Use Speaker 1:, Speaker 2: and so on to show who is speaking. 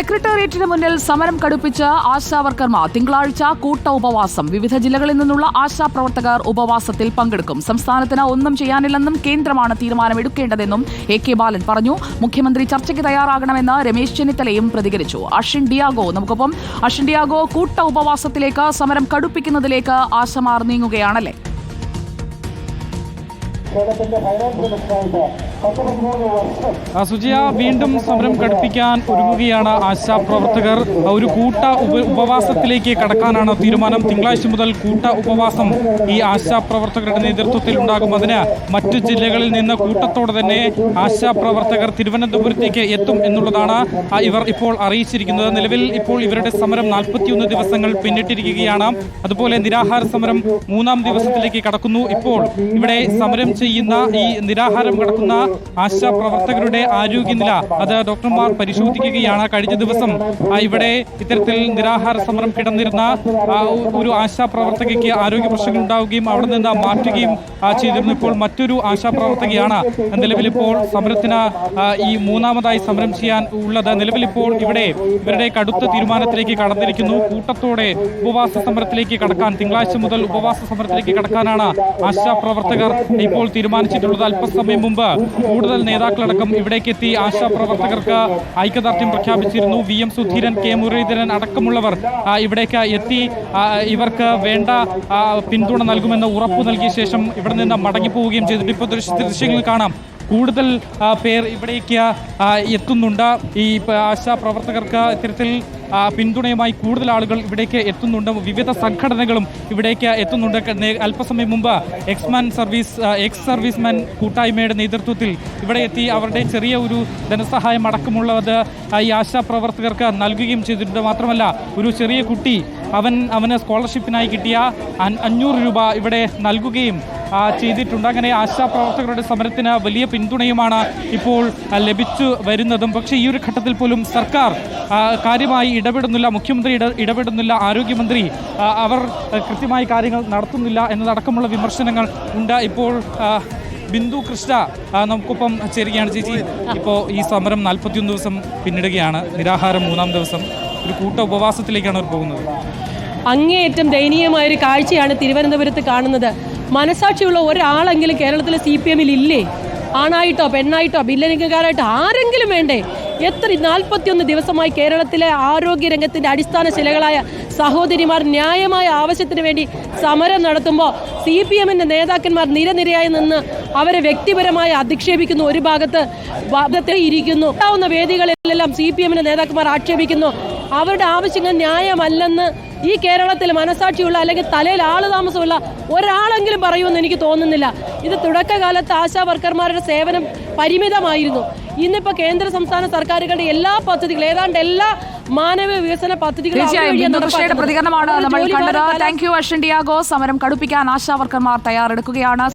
Speaker 1: സെക്രട്ടേറിയറ്റിന് മുന്നിൽ സമരം കടുപ്പിച്ച് ആശാ വർക്കർമാർ തിങ്കളാഴ്ച കൂട്ട ഉപവാസം. വിവിധ ജില്ലകളിൽ നിന്നുള്ള ആശാ പ്രവർത്തകർ ഉപവാസത്തിൽ പങ്കെടുക്കും. സംസ്ഥാനത്തിന് ഒന്നും ചെയ്യാനില്ലെന്നും കേന്ദ്രമാണ് തീരുമാനമെടുക്കേണ്ടതെന്നും എ കെ ബാലൻ പറഞ്ഞു. മുഖ്യമന്ത്രി ചർച്ചയ്ക്ക് തയ്യാറാകണമെന്ന് രമേശ് ചെന്നിത്തലയും പ്രതികരിച്ചു. അഷിൻ ഡിയാഗോ നമുക്കൊപ്പം. അഷിൻ ഡിയാഗോ കൂട്ട ഉപവാസത്തിലേക്ക് സമരം കടുപ്പിക്കുന്നതിലേക്ക് ആശമാർ നീങ്ങുകയാണല്ലേ?
Speaker 2: സുജിയ വീണ്ടും സമരം ഘടിപ്പിക്കാൻ ഒരുങ്ങുകയാണ് ആശാ പ്രവർത്തകർ. ഒരു കൂട്ട ഉപ- ഉപവാസത്തിലേക്ക് കടക്കാനാണ് തീരുമാനം. തിങ്കളാഴ്ച മുതൽ കൂട്ട ഉപവാസം ഈ ആശാ പ്രവർത്തകരുടെ നേതൃത്വത്തിൽ ഉണ്ടാകും. അതിന് മറ്റു ജില്ലകളിൽ നിന്ന് കൂട്ടത്തോടെ തന്നെ ആശാ പ്രവർത്തകർ തിരുവനന്തപുരത്തേക്ക് എത്തും എന്നുള്ളതാണ് ഇവർ ഇപ്പോൾ അറിയിച്ചിരിക്കുന്നത്. നിലവിൽ ഇപ്പോൾ ഇവരുടെ സമരം നാൽപ്പത്തിയൊന്ന് ദിവസങ്ങൾ പിന്നിട്ടിരിക്കുകയാണ്. അതുപോലെ നിരാഹാര സമരം മൂന്നാം ദിവസത്തിലേക്ക് കടക്കുന്നു. ഇപ്പോൾ ഇവിടെ സമരം ചെയ്യുന്ന ഈ നിരാഹാരം കടക്കുന്ന ആശാ പ്രവർത്തകരുടെ ആരോഗ്യനില അത് ഡോക്ടർമാർ പരിശോധിക്കുകയാണ്. കഴിഞ്ഞ ദിവസം ഇവിടെ ഇത്തരത്തിൽ നിരാഹാര സമരം കിടന്നിരുന്ന ഒരു ആശാ പ്രവർത്തകയ്ക്ക് ആരോഗ്യ പ്രശ്നങ്ങൾ ഉണ്ടാവുകയും അവിടെ നിന്ന് മാറ്റുകയും ചെയ്തിരുന്നു. ഇപ്പോൾ മറ്റൊരു ആശാ പ്രവർത്തകയാണ് നിലവിൽ ഇപ്പോൾ സമരത്തിന് ഈ മൂന്നാമതായി സമരം ചെയ്യാൻ ഉള്ളത്. നിലവിലിപ്പോൾ ഇവിടെ ഇവരുടെ കടുത്ത തീരുമാനത്തിലേക്ക് കടന്നിരിക്കുന്നു. കൂട്ടത്തോടെ ഉപവാസ സമരത്തിലേക്ക് കടക്കാൻ തിങ്കളാഴ്ച മുതൽ ഉപവാസ സമരത്തിലേക്ക് കടക്കാനാണ് ആശാ പ്രവർത്തകർ ഇപ്പോൾ തീരുമാനിച്ചിട്ടുള്ളത്. അല്പസമയം മുമ്പ് കൂടുതൽ നേതാക്കളടക്കം ഇവിടേക്ക് എത്തി ആശാ പ്രവർത്തകർക്ക് ഐക്യദാർഢ്യം പ്രഖ്യാപിച്ചിരുന്നു. V M Sudheeran K. Muraleedharan അടക്കമുള്ളവർ ഇവിടേക്ക് എത്തി ഇവർക്ക് വേണ്ട പിന്തുണ നൽകുമെന്ന് ഉറപ്പു നൽകിയ ശേഷം ഇവിടെ നിന്ന് മടങ്ങിപ്പോവുകയും ചെയ്തിട്ട് ഇപ്പോൾ ദൃശ്യ ദൃശ്യങ്ങൾ കാണാം. കൂടുതൽ പേർ ഇവിടേക്ക് എത്തുന്നുണ്ട്. ഈ പ- ആശാ പ്രവർത്തകർക്ക് ഇത്തരത്തിൽ പിന്തുണയുമായി കൂടുതൽ ആളുകൾ ഇവിടേക്ക് എത്തുന്നുണ്ട്. വിവിധ സംഘടനകളും ഇവിടേക്ക് എത്തുന്നുണ്ട്. അല്പസമയം മുമ്പ് എക്സ്മാൻ സർവീസ് എക്സ് സർവീസ്മാൻ കൂട്ടായ്മയുടെ നേതൃത്വത്തിൽ ഇവിടെ എത്തി അവരുടെ ചെറിയ ഒരു ധനസഹായം അടക്കമുള്ളത് ഈ ആശാ പ്രവർത്തകർക്ക് നൽകുകയും ചെയ്തിട്ടുണ്ട്. മാത്രമല്ല ഒരു ചെറിയ കുട്ടി അവൻ അവന് സ്കോളർഷിപ്പിനായി കിട്ടിയ അഞ്ഞൂറ് രൂപ ഇവിടെ നൽകുകയും ചെയ്തിട്ടുണ്ട്. അങ്ങനെ ആശാപ്രവർത്തകരുടെ സമരത്തിന് വലിയ പിന്തുണയുമാണ് ഇപ്പോൾ ലഭിച്ചു വരുന്നതും. പക്ഷേ ഈ ഒരു ഘട്ടത്തിൽ പോലും സർക്കാർ കാര്യമായി ഇടപെടുന്നില്ല. മുഖ്യമന്ത്രി ഇടപെടുന്നില്ല. ആരോഗ്യമന്ത്രി അവർ കൃത്യമായി കാര്യങ്ങൾ നടത്തുന്നില്ല എന്നതടക്കമുള്ള വിമർശനങ്ങൾ ഉണ്ട്. ഇപ്പോൾ ബിന്ദു കൃഷ്ണ നമുക്കൊപ്പം ചേരുകയാണ് ചേച്ചി. ഇപ്പോൾ ഈ സമരം നാൽപ്പത്തിയൊന്ന് ദിവസം പിന്നിടുകയാണ്. നിരാഹാരം മൂന്നാം ദിവസം. ഒരു കൂട്ട ഉപവാസത്തിലേക്കാണ് അവർ പോകുന്നത്.
Speaker 3: അങ്ങേയറ്റം ദയനീയമായ ഒരു കാഴ്ചയാണ് തിരുവനന്തപുരത്ത് കാണുന്നത്. മനസാക്ഷിയുള്ള ഒരാളെങ്കിലും കേരളത്തിലെ സി പി എമ്മിൽ ഇല്ലേ ആണായിട്ടോ പെണ്ണായിട്ടോ ഭിന്നലിംഗക്കാരായിട്ടോ ആരെങ്കിലും വേണ്ടേ? എത്ര നാൽപ്പത്തിയൊന്ന് ദിവസമായി കേരളത്തിലെ ആരോഗ്യ രംഗത്തിന്റെ അടിസ്ഥാന ശിലകളായ സഹോദരിമാർ ന്യായമായ ആവശ്യത്തിന് വേണ്ടി സമരം നടത്തുമ്പോൾ സി പി എമ്മിന്റെ നേതാക്കന്മാർ നിരനിരയായി നിന്ന് അവരെ വ്യക്തിപരമായി അധിക്ഷേപിക്കുന്നു ഒരു ഭാഗത്ത് ഭാഗത്ത് ഇരിക്കുന്നു ഉണ്ടാവുന്ന വേദികളിലെല്ലാം സി പി എമ്മിന്റെ നേതാക്കന്മാർ ആക്ഷേപിക്കുന്നു. അവരുടെ ആവശ്യങ്ങൾ ന്യായമല്ലെന്ന് ഈ കേരളത്തിൽ മനസാക്ഷിയുള്ള അല്ലെങ്കിൽ തലയിൽ ആൾ താമസമുള്ള ഒരാളെങ്കിലും പറയുമെന്ന് എനിക്ക് തോന്നുന്നില്ല. ഇത് തുടക്കകാലത്ത് ആശാ വർക്കർമാരുടെ സേവനം പരിമിതമായിരുന്നു. ഇന്നിപ്പോൾ കേന്ദ്ര സംസ്ഥാന സർക്കാരുകളുടെ എല്ലാ പദ്ധതികളും ഏതാണ്ട് എല്ലാ മാനവ വികസന പദ്ധതികളും
Speaker 1: തീർച്ചയായും പ്രതികരണമാണ് നമ്മൾ കണ്ടത്.
Speaker 3: ഭാരം
Speaker 1: താങ്ക് യു അഷിൻ ഡിയാഗോ. സമരം കടുപ്പിക്കാൻ ആശാ വർക്കർമാർ തയ്യാറെടുക്കുകയാണ്.